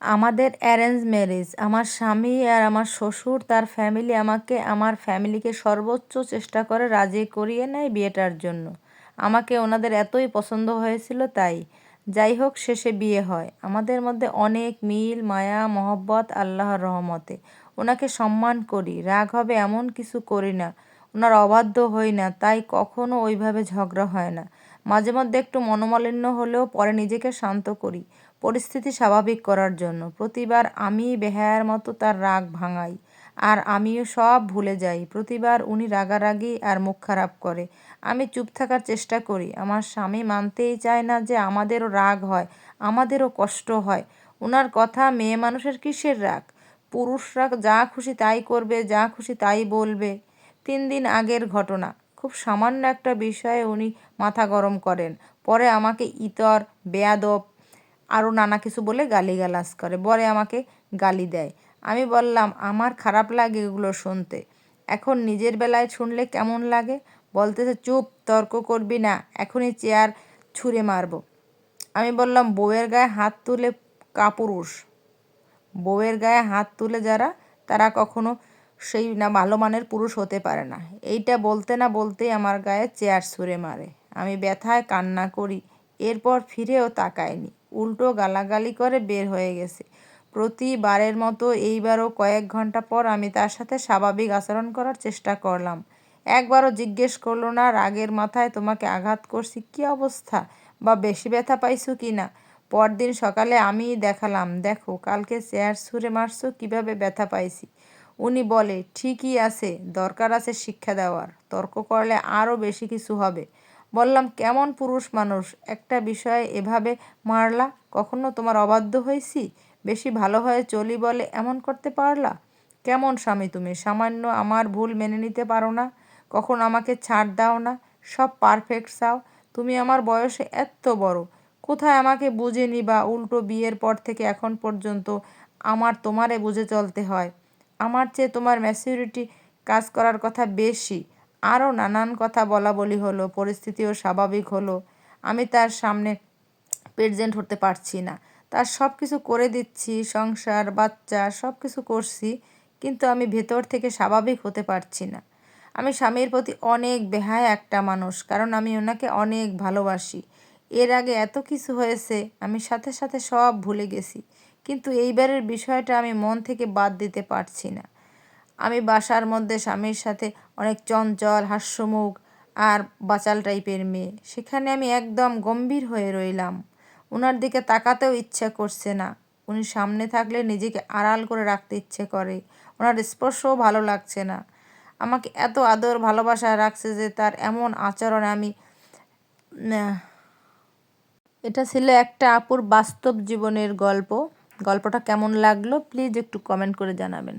আমাদের arrange marriage. আমার স্বামী আর আমার শ্বশুর, তার ফ্যামিলি আমাকে, আমার ফ্যামিলিকে সর্বোচ্চ চেষ্টা করে রাজি করিয়ে নেয় বিয়েটার জন্য। আমাকে ওনাদের এতই পছন্দ হয়েছিল তাই। যাই হোক, শেষে বিয়ে হয়। আমাদের মধ্যে অনেক মিল, মায়া, মহব্বত, আল্লাহর রহমতে। ওনাকে সম্মান করি। রাগ হবে এমন কিছু করি না। ওনার অবাধ্য হই না, তাই কখনো ওইভাবে ঝগড়া হয় না। মাঝে মধ্যে একটু মনোমালিন্য হলেও পরে নিজেকে শান্ত করি। পরিস্থিতি স্বাভাবিক করার জন্য। প্রতিবার আমি বেহায়ার মতো তার রাগ ভাঙাই আর আমিও সব ভুলে যাই। প্রতিবার উনি রাগারাগি আর মুখ খারাপ করে। আমি চুপ থাকার চেষ্টা করি। আমার স্বামী মানতেই চায় না যে আমাদেরও রাগ হয়, আমাদেরও কষ্ট হয়। ওনার কথা, মেয়ে মানুষের কিসের রাগ? পুরুষরা যা খুশি তাই করবে, যা খুশি তাই বলবে। তিন দিন আগের ঘটনা। খুব সামান্য একটা বিষয়ে উনি মাথা গরম করেন। পরে আমাকে ইতর, বেয়াদব আরও নানা কিছু বলে গালিগালাজ করে, বরে আমাকে গালি দেয়। আমি বললাম, আমার খারাপ লাগে এগুলো শুনতে। এখন নিজের বেলায় শুনলে কেমন লাগে? বলতেছে, চুপ, তর্ক করবি না, এখনই চেয়ার ছুঁড়ে মারবো। আমি বললাম, বউয়ের গায়ে হাত তুলে কাপুরুষ। বউয়ের গায়ে হাত তুলে যারা, তারা কখনো সেই না ভালো মানের পুরুষ হতে পারে না। এইটা বলতে না বলতেই আমার গায়ে চেয়ার ছুঁড়ে মারে। আমি ব্যথায় কান্না করি, এরপর ফিরেও তাকায়নি উল্টো গালাগালি করে বের হয়ে গেছে। প্রতিবারের মতো এইবারও কয়েক ঘণ্টা পর আমি তার সাথে স্বাভাবিক আচরণ করার চেষ্টা করলাম। একবারও জিজ্ঞেস করল না, রাগের মাথায় তোমাকে আঘাত করছি, কী অবস্থা? বা বেশি ব্যথা পাইছো কি না? পরদিন সকালে আমিই দেখালাম, দেখো, কালকে চেয়ার ছুঁড়ে মারছো, কীভাবে ব্যথা পাইছি? উনি বলে, ঠিকই আছে, দরকার আছে শিক্ষা দেওয়ার, তর্ক করলে আরও বেশি কিছু হবে। বললাম, কেমন পুরুষ মানুষ? একটা বিষয়ে এভাবে মারলা? কখনো তোমার অবাধ্য হয়েছি? বেশি ভালো হয়ে চলি বলে এমন করতে পারলা? কেমন স্বামী তুমি? সামান্য আমার ভুল মেনে নিতে পারো না? কখন আমাকে ছাড় দাও না? সব পারফেক্ট চাও? তুমি আমার বয়সে এত বড়। কোথায় আমাকে বুঝে নিবা? উল্টো বিয়ের পর থেকে এখন পর্যন্ত আমার তোমারে বুঝে চলতে হয়। আমার চেয়ে তোমার ম্যাচিউরিটি কাজ করার কথা বেশি। আরও নানান কথা বলা বলি হলো, পরিস্থিতিও স্বাভাবিক হলো। আমি তার সামনে প্রেজেন্ট হতে পারছি না। তার সব কিছু করে দিচ্ছি, সংসার, বাচ্চা সব কিছু করছি, কিন্তু আমি ভেতর থেকে স্বাভাবিক হতে পারছি না। আমি স্বামীর প্রতি অনেক বেহায় একটা মানুষ, কারণ আমি ওনাকে অনেক ভালোবাসি। এর আগে এত কিছু হয়েছে, আমি সাথে সাথে সব ভুলে গেছি। কিন্তু এইবারের বিষয়টা আমি মন থেকে বাদ দিতে পারছি না। আমি বাসার মধ্যে স্বামীর সাথে অনেক চঞ্চল, হাস্যমুখ আর বাচাল টাইপের মেয়ে। সেখানে আমি একদম গম্ভীর হয়ে রইলাম। ওনার দিকে তাকাতেও ইচ্ছা করছে না। উনি সামনে থাকলে নিজেকে আড়াল করে রাখতে ইচ্ছে করে। ওনার স্পর্শও ভালো লাগছে না। আমাকে এত আদর, ভালোবাসা রাখছে যে তার এমন আচরণ আমি এটা ছিল একটা আপুর বাস্তব জীবনের গল্প। গল্পটা কেমন লাগল, প্লিজ একটু কমেন্ট করে জানাবেন।